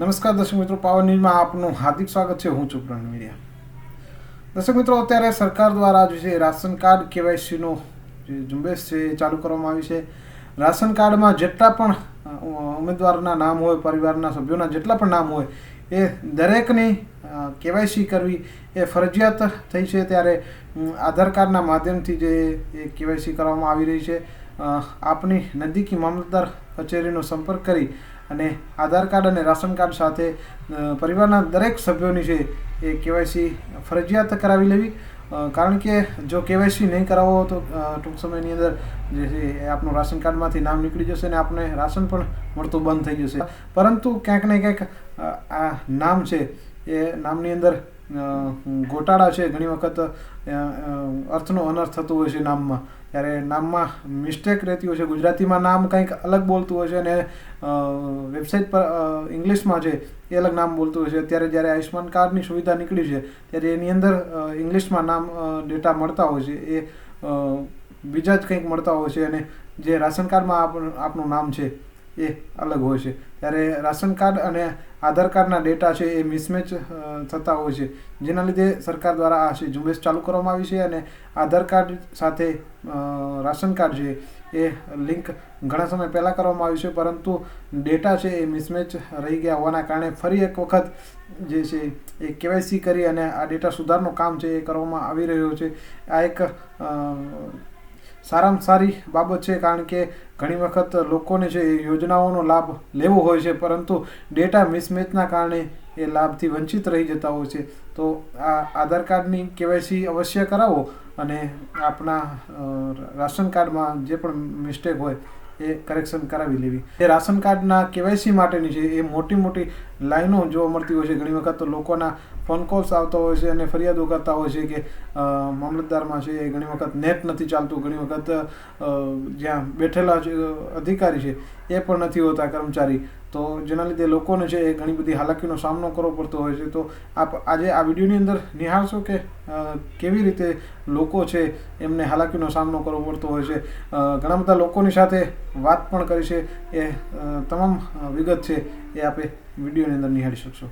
નમસ્કાર દર્શક મિત્રો પાવર ન્યૂઝમાં આપનું હાર્દિક સ્વાગત છે. હું છું પ્રવીણ મીડિયા. દર્શક મિત્રો, અત્યારે સરકાર દ્વારા જે છે, રાશન કાર્ડ કેવાયસીનો જે ઝુંબેશ છે, એ ચાલુ કરવામાં આવી છે. રાશન કાર્ડમાં જેટલા પણ ઉમેદવારના નામ હોય, પરિવારના સભ્યોના જેટલા પણ નામ હોય એ દરેકની કેવાયસી કરવી એ ફરજિયાત થઈ છે ત્યારે આધાર કાર્ડના માધ્યમથી જે એ કેવાયસી કરવામાં આવી રહી છે આપની નજીકી મામલતદાર કચેરીનો સંપર્ક કરી અને આધાર કાર્ડ અને રાશન કાર્ડ સાથે પરિવારના દરેક સભ્યોની છે એ કેવાયસી ફરજિયાત કરાવી લેવી કારણ કે જો કેવાયસી નહીં કરાવો તો ટૂંક સમયની અંદર જે છે એ આપણું રાશન કાર્ડમાંથી નામ નીકળી જશે અને આપને રાશન પણ મળતું બંધ થઈ જશે. પરંતુ ક્યાંક ને ક્યાંક આ નામ છે એ નામની અંદર ગોટાળા છે, ઘણી વખત અર્થનો અનર્થ થતો હોય છે નામમાં. ત્યારે નામમાં મિસ્ટેક રહેતી હોય છે. ગુજરાતીમાં નામ કંઈક અલગ બોલતું હોય છે અને વેબસાઇટ પર ઇંગ્લિશમાં છે એ અલગ નામ બોલતું હોય છે. અત્યારે જ્યારે આયુષ્માન કાર્ડની સુવિધા નીકળી છે, ત્યારે એની અંદર ઇંગ્લિશમાં નામ ડેટા મળતા હોય છે. એ બીજા જ કંઈક મળતા હોય છે અને જે રાશન કાર્ડમાં આપ, આપનું નામ છે એ અલગ હોય છે. ત્યારે રાશન કાર્ડ અને આધાર કાર્ડના ડેટા છે એ મિસમેચ થતા હોય છે. જેના લીધે સરકાર દ્વારા આ ઝુંબેશ ચાલુ કરવામાં આવી છે અને આધાર કાર્ડ સાથે રાશન કાર્ડ છે એ લિંક ઘણા સમય પહેલાં કરવામાં આવ્યું છે, પરંતુ ડેટા છે એ મિસમેચ રહી ગયા હોવાના કારણે ફરી એક વખત જે છે એ કેવાયસી કરી અને આ ડેટા સુધારનું કામ છે એ કરવામાં આવી રહ્યું છે. આ એક સારામાં સારી બાબત છે, કારણ કે ઘણી વખત લોકોને છે યોજનાઓનો લાભ લેવો હોય છે, પરંતુ ડેટા મિસમેચના કારણે એ લાભથી વંચિત રહી જતા હોય છે. તો આ આધાર કાર્ડની કેવાયસી અવશ્ય કરાવો અને આપણા રાશન કાર્ડમાં જે પણ મિસ્ટેક હોય એ કરેક્શન કરાવી લેવી. એ રાશન કાર્ડના કેવાયસી માટેની છે એ મોટી મોટી લાઈનો જોવા મળતી હોય છે, ઘણી વખત લોકોના ફોન કોલ્સ આવતા હોય છે અને ફરિયાદો કરતા હોય છે કે મામલતદારમાં છે એ ઘણી વખત નેટ નથી ચાલતું, ઘણી વખત જ્યાં બેઠેલા અધિકારી છે એ પણ નથી હોતા કર્મચારી. તો જેના લીધે લોકોને છે એ ઘણી બધી હાલાકીનો સામનો કરવો પડતો હોય છે. તો આપ આજે આ વિડીયોની અંદર નિહાળશો કે કેવી રીતે લોકો છે એમને હાલાકીનો સામનો કરવો પડતો હોય છે? ઘણા બધા લોકોની સાથે વાત પણ કરી છે. એ તમામ વિગત છે એ આપે વિડીયોની અંદર નિહાળી શકશો.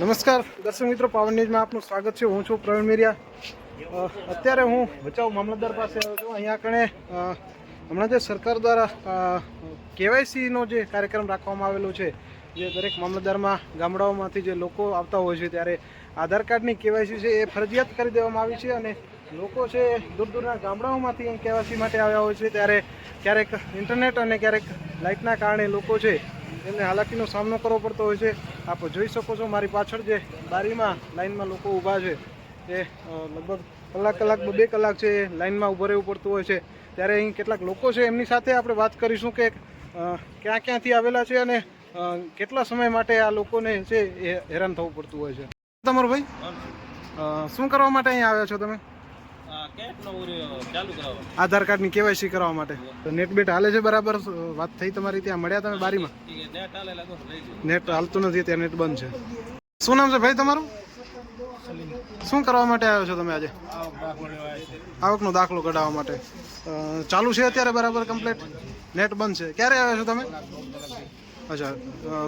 નમસ્કાર, દર્શક મિત્રો, પાવન ન્યૂઝમાં આપનું સ્વાગત છે. હું છું પ્રવીણ મેરિયા. અત્યારે હું ભચાઉ મામલતદાર પાસે આવ્યો છું. અહીંયા કણે હમણાં જે સરકાર દ્વારા કેવાયસીનો જે કાર્યક્રમ રાખવામાં આવેલો છે, જે દરેક મામલતદારમાં, ગામડાઓમાંથી જે લોકો આવતા હોય છે, ત્યારે આધાર કાર્ડની કેવાયસી છે એ ફરજિયાત કરી દેવામાં આવી છે અને લોકો છે દૂર દૂરના ગામડાઓમાંથી કેવાયસી માટે આવ્યા હોય છે. ત્યારે ક્યારેક ઇન્ટરનેટ અને ક્યારેક લાઇટના કારણે લોકો છે એમને હાલાકીનો સામનો કરવો પડતો હોય છે. આપ જોઈ શકો છો મારી પાછળ જે બારીમાં લાઇનમાં લોકો ઊભા છે એ લગભગ કલાક કલાક બે કલાક છે એ લાઇનમાં ઊભું રહેવું પડતું હોય છે. ત્યારે અહીં કેટલાક લોકો છે એમની સાથે આપણે વાત કરીશું કે ક્યાં ક્યાંથી આવેલા છે અને કેટલા સમય માટે આ લોકોને છે એ હેરાન થવું પડતું હોય છે. તમારું ભાઈ? શું કરવા માટે અહીં આવ્યા છો તમે? આધાર કાર્ડની કેવાયસી કરવા માટે. નેટ બેટ હાલે છે બરાબર? વાત થઈ તમારી ત્યાં મળ્યા તમે બારીમાં? નેટ હાલતું નથી ત્યાં નેટ બંધ છે. શું નામ છે ભાઈ તમારું? શું કરવા માટે આવ્યો છો તમે આજે? આવકનો દાખલો કઢાવવા માટે. ચાલુ છે અત્યારે બરાબર કમ્પ્લીટ? નેટ બંધ છે. ક્યારે આવ્યા છો તમે? અચ્છા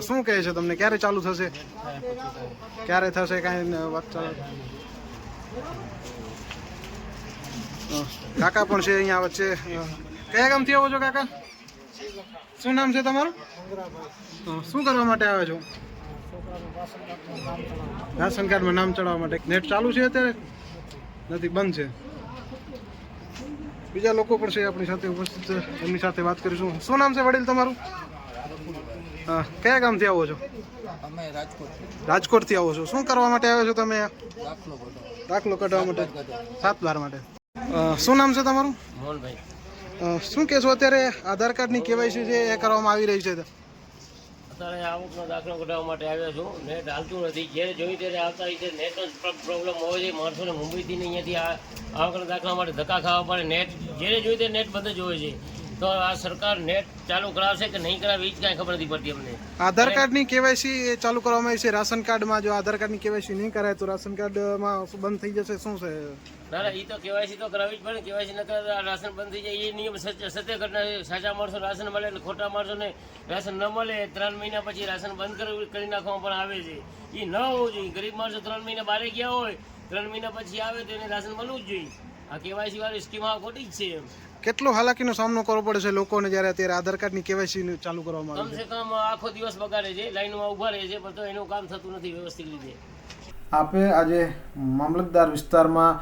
શું કહે છે તમને? ક્યારે ચાલુ થશે? ક્યારે થશે? કાંઈ વાત કાકા પણ છે અહીંયા વચ્ચે. કયા ગામથી આવો છો કાકા? શું નામ છે તમારું? શું કરવા માટે આવ્યા છો? રાશન કાર્ડમાં નામ ચડાવવા માટે. નેટ ચાલુ છે અત્યારે? નથી બંધ છે. બીજા લોકો પણ છે આપણી સાથે ઉપસ્થિત. એમની સાથે વાત કરીશું. શું નામ છે વડીલ તમારું? હા કયા ગામથી આવો છો? અમે રાજકોટ રાજકોટથી આવો છો. શું કરવા માટે આવ્યો છો તમે દાખલો કઢાવવા. માટે? સાત બાર માટે. શું નામ છે તમારું? મોહનભાઈ. શું કહેશો અત્યારે આધાર કાર્ડની કેવાયસી છે એ કરવામાં આવી રહી છે? અત્યારે આવકનો દાખલો કઢાવવા માટે આવ્યો છું. નેટ હાલતું નથી. જ્યારે જોઈ ત્યારે આવતા હોય છે નેટ જ પ્રોબ્લેમ હોય છે. માણસોને મુંબઈથી ને અહીંયાથી આ આવકના દાખલા માટે ધક્કા ખાવા પડે. નેટ જ્યારે જોઈ ત્યારે નેટ બંધ જ હોય છે. તો આ સરકાર નેટ ચાલુ કરાવશે કે નહીં કરાવે એ જ કાંઈ ખબર નથી પડતી અમને. આધાર કાર્ડની કેવાયસી ચાલુ કરવામાં આવી છે. રાશન કાર્ડમાં જો આધાર કાર્ડની કેવાયસી નહીં કરાય તો રાશન કાર્ડમાં બંધ થઈ જશે. શું છે? ના ના એ તો કેવાયસી તો કરાવી જ પડે. કેવાયસી ન કરે રાશન બંધ થઈ જાય એ નિયમ સત્ય ઘટના સાચા માણસો રાશન મળે એટલે ખોટા માણસોને રાશન ન મળે ત્રણ મહિના પછી રાશન બંધ કરી નાખવામાં પણ આવે છે. એ ન હોવું જોઈએ. ગરીબ માણસો ત્રણ મહિના બારે ગયા હોય ત્રણ મહિના પછી આવે તો એને રાશન મળવું જ જોઈએ. આ કેવાયસી વાળી સ્કીમ આ ખોટી જ છે એમ. કેટલો હાલાકીનો સામનો કરવો પડે છે લોકોને જ્યારે અત્યારે આધાર કાર્ડની કેવાયસી ચાલુ કરવામાં આવે કમ સે કમ આખો દિવસ બગાડે છે લાઈનમાં ઊભા રહે છે પણ તો એનું કામ થતું નથી વ્યવસ્થિત રીતે. આપે આજે મામલતદાર વિસ્તારમાં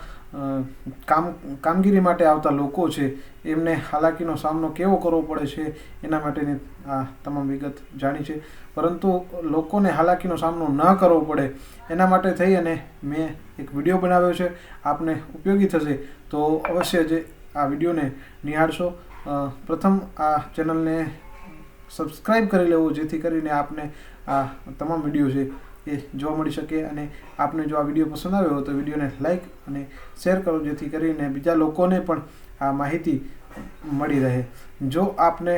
કામ, કામગીરી માટે આવતા લોકો છે, એમને હાલાકીનો સામનો કેવો કરવો પડે છે, એના માટેની આ તમામ વિગત જાણી છે. પરંતુ લોકોને હાલાકીનો સામનો ન કરવો પડે, એના માટે થઈ અને મેં એક વીડિયો બનાવ્યો છે, આપને ઉપયોગી થશે, તો અવશ્ય જે આ વિડીયોને નિહાળશો. પ્રથમ આ ચેનલને સબસ્ક્રાઈબ કરી લેવું, જેથી કરીને આપને આ તમામ વીડિયો છે એ જોવા મળી શકે અને આપને જો આ વીડિયો પસંદ આવ્યો હોય તો વિડીયોને લાઈક અને શેર કરો, જેથી કરીને બીજા લોકોને પણ આ માહિતી મળી રહે. જો આપને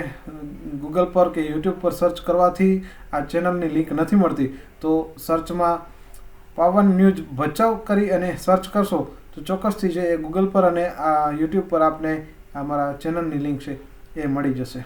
ગૂગલ પર કે યુટ્યુબ પર સર્ચ કરવાથી આ ચેનલની લિંક નથી મળતી, તો સર્ચમાં પાવન ન્યૂઝ ભચાઉ કરી અને સર્ચ કરશો, તો ચોક્કસથી છે એ ગૂગલ પર અને આ યુટ્યુબ પર આપને અમારા ચેનલની લિંક છે એ મળી જશે.